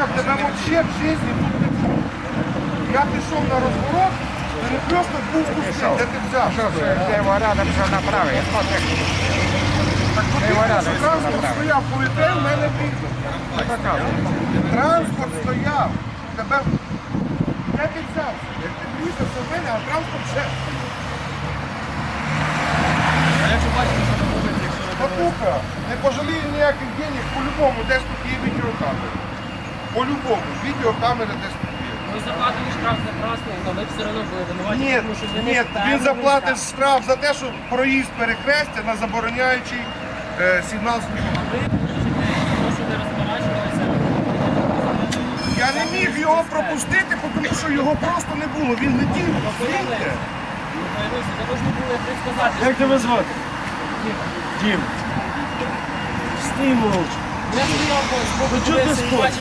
Андрюха, тебе взагалі в житті тут не було. Я пішов на розворот, мене просто був пустий, де ти взяв. Я его рядом все направо. Я смотрю. Що транспорт стояв, коли в мене бігав. Транспорт стояв. Тебе... Де ти? Як ти виїхався в мене, а транспорт ще. Патука, не пожалію ніяких денег, по-любому десь тут є відеокамери. По-любому, відеокамери десь тут є. Ми заплатили штраф за красний, але ви все одно були винуваті, Ні, тому що ні, він заплатить війська. штраф за те, що проїзд перехрестя на забороняючий е, сигнал що ви. Я не міг його пропустити, тому що його просто не було. Він летів звідти. Повинні були як сказати. Як тебе звати? Дім. Стій мовчки. Я стояв, бо Ну, чого ти дивився і спориш? бачив,